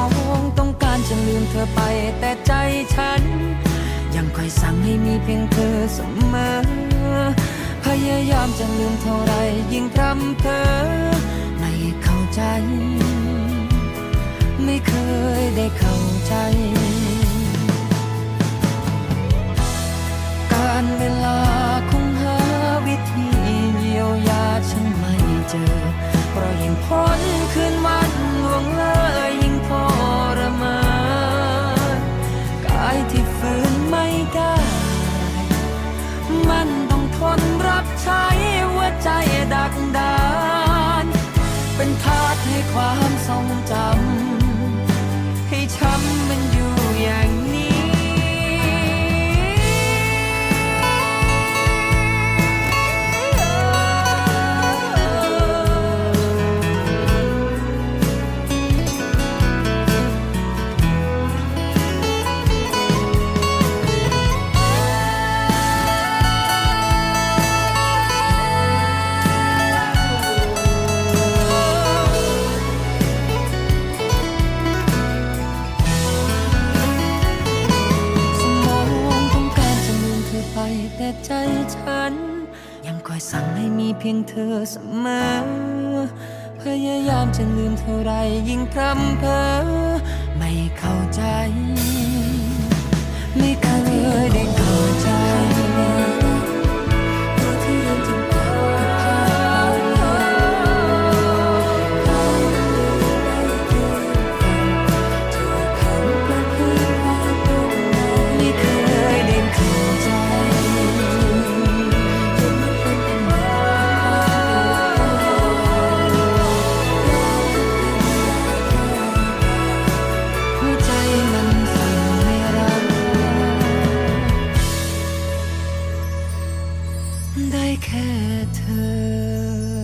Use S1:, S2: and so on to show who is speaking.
S1: อง จะลืมเธอไปแต่ใจฉัน ยังคอยสั่งให้มีเพียงเธอเสมอ พยายามจะลืมเท่าไรยิ่งพร่ำเพอไม่เข้าใจ ไม่เคยได้เข้าใจ การเวลาคงหาวิธีเยียวยาฉันไม่เจอเพราะยิ่งพ้น ให้ความทรงจำให้ช้ำมันอยู่อย่าง ใจฉัน ยังคอยสั่งให้มีเพียงเธอเสมอ พยายามจะลืมเท่าไรยิ่งพรำเพอไม่เข้าใจ ได้แค่เธอ